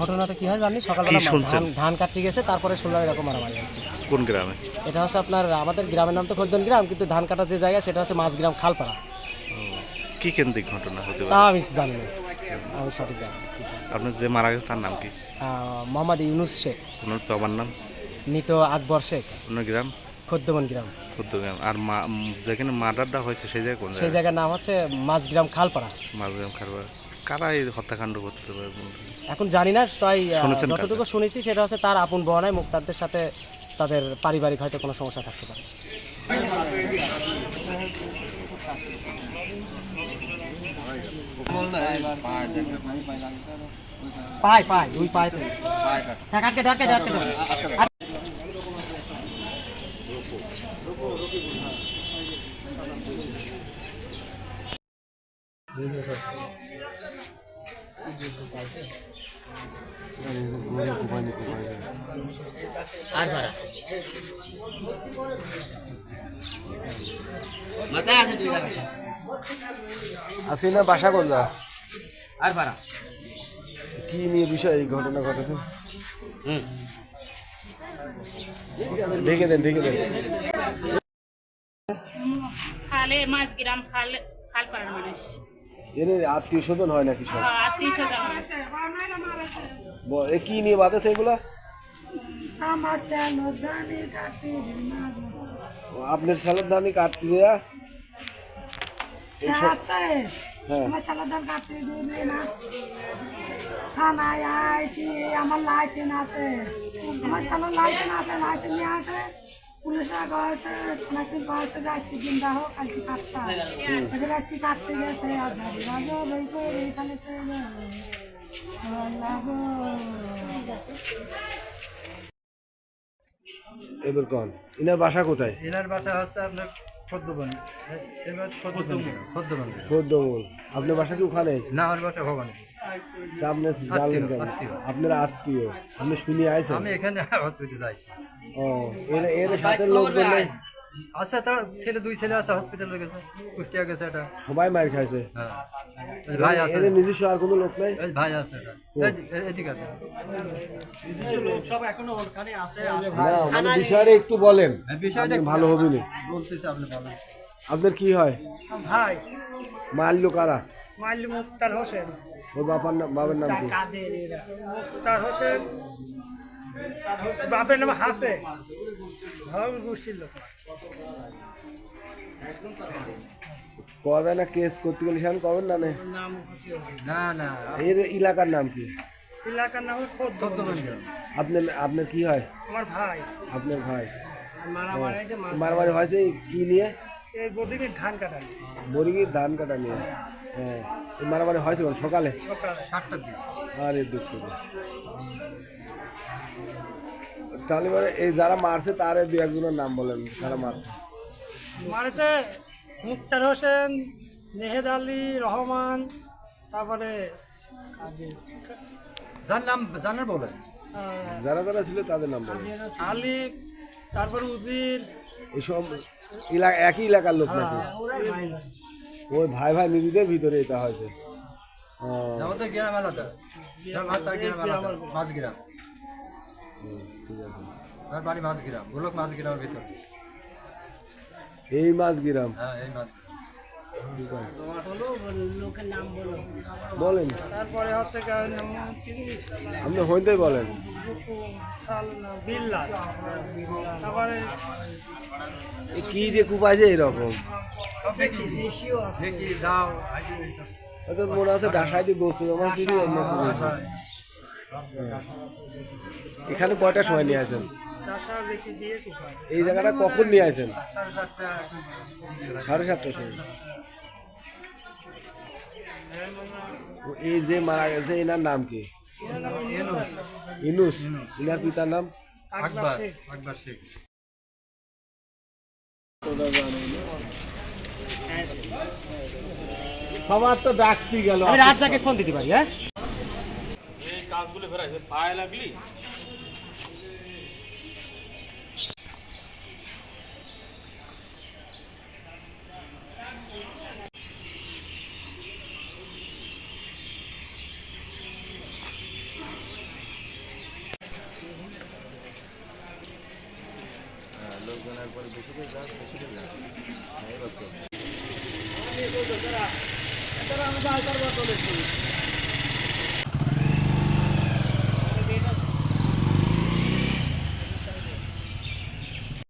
ঘটনাটা কি হয় জানি সকালবেলা? ধান কাটতে গেছে তারপরে শুনলাম এরকম মারামারি হয়েছে। কোন গ্রামে? এটা হচ্ছে আপনার আমাদের গ্রামের নাম তো খদ্দন গ্রাম কিন্তু ধান কাটার যে জায়গা সেটা হচ্ছে মাঝগ্রাম খালপাড়া। কি কেন্দ্রিক ঘটনা হতে তা পারে আমি জানি না। আমি সঠিক জানি আপনার যে মারা গেছে তার নাম কি? মোহাম্মদ ইউনুস শেখ। ওনার বাবার নাম। মৃত আকবর শেখ। ওনার গ্রাম? খদ্দমন গ্রাম। ক্ষুদ্র আর মা যেখানে মার্ডারটা হয়েছে সেই জায়গায় কোন সেই জায়গার নাম হচ্ছে মাঝগ্রাম খালপাড়া। মাঝগ্রাম খারবার কারা এই হত্যাকাণ্ড করতে পারে এখন জানি না তাই যতটুকু শুনেছি সেটা হচ্ছে তার আপন বহনায় মুক্তারদের সাথে তাদের পারিবারিক হয়তো কোনো সমস্যা থাকতে পারে। পায় পায় দুই পায় তো থাক, আটকে আর আসি না বাসা কোনটা আর ভাড়া কি নিয়ে বিষয় এই ঘটনা ঘটেছে? ঢেকে দেন ঢেকে দেন। খালে মাছ গ্রাম খাল খাল পাড়ার মানুষ। এর আত্মীয় স্বজন হয় নাকি সব? আত্মীয় স্বজন এ কি নিয়ে বাঁধেছে এগুলা? ও, আপনার ফেলার ধানি কাটতে দেয়া? এই সব- হ্যাঁ। আমার লাইসেন্স আছে। আমার শালার লাইসেন্স আছে লাইসেন্স নিয়ে আছে। পুলিশরা গেছে লাইসেন্স গেছে যাচ্ছি জিন্দা হোক আজকে কাটতে এবার আজকে কাটতে গেছে আর ধারি রাজা লইছে এইখানে তো আল্লাহ গো। এবার কন? ইনার বাসা কোথায়? এনার বাসা হচ্ছে আপনার পদ্মবন এবার পদ্মবন খোদ্দমূল আপনার বাসা কি ওখানে? না আমার বাসা ভবানী। আপনি জানলেন কেন আপনার আত্মীয় আপনি শুনিয়ে আইছেন? আমি এখানে হসপিটালে আছি ও এর এর সাথে লোক বললে আচ্ছা তারা ছেলে দুই ছেলে আছে হসপিটালে গেছে কুষ্টিয়া গেছে এটা। সবাই মার খাইছে? হ্যাঁ। ভাই আছে। এর নিজস্ব আর কোনো লোক নাই? ভাই আছে এটা। এই- এই- এদিকে আছে। না বিষয়টা একটু বলেন। এই বিষয়টা ভালো হবে না বলতেছে আপনি বলেন। আপনার কি হয়? ভাই। মারলো কারা? মাইল মুক্তার হোসেন। ওর বাবার নাম বাবার নাম কি? মুক্তার হোসেন। বাপের নাম হাসে। ধর্ম গোষ্ঠীর লোক। কবে না কেস করতে গেলে সেখানে কবেন না না? না এর এলাকার নাম কি? এলাকার নাম। আপনার আপনার কি হয়? আমার ভাই। আপনার ভাই। মারামারি হয়েছে কি নিয়ে? এই ধান বরিগির হ্যাঁ এই মারামারি হয়েছে সকালে? সকালে সাতটার দিকে। আরে দুঃখ তাহলে মানে এই যারা মারছে তার দু একজনের নাম বলেন যারা মারছে। মারেছে মুক্তার হোসেন নেহেদ আলী রহমান তারপরে যার নাম জানার বলেন যারা যারা ছিল তাদের নাম বলেন। আলী তারপরে উজির। এইসব এলাকা একই এলাকার লোক নাকি? ওই ভাই ভাই নিজেদের ভিতরে এটা হয়েছে আমাদের গ্রাম আলাদা। তার গ্রাম আলাদা। মাঝ গ্রাম। হুম, ঠিক আছে। তার বাড়ি মাছ গ্রাম গোলক মাঝ গ্রামের ভিতরে। এই মাছ গিরাম? হ্যাঁ এই আছে। বলেন। তারপরে হচ্ছে কি? আপনি হইতে বলেন। সাল বিল্লা। তারপরে কি যে এরকম? দেখি দাও হয়তো মনে হচ্ছে ডাসাই দিয়ে অন্য কিছু হয়েছে। এখানে কয়টার সময় নিয়ে আসেন? এই জায়গাটা কখন নিয়ে আসেন? সাড়ে সাতটা সাতটার সময়। এই যে মারা গেছে এনার নাম কি? ইনুস। ইনার পিতার নাম? আকবর। আকবর শেখ। সবার তো ডাকতে গেল। আমি রাত ফোন দিতে পারি হ্যাঁ? হাতগুলো ফেরাইছে পায়ে লাগলি? হ্যাঁ, লোকজনের পরে বেশি করে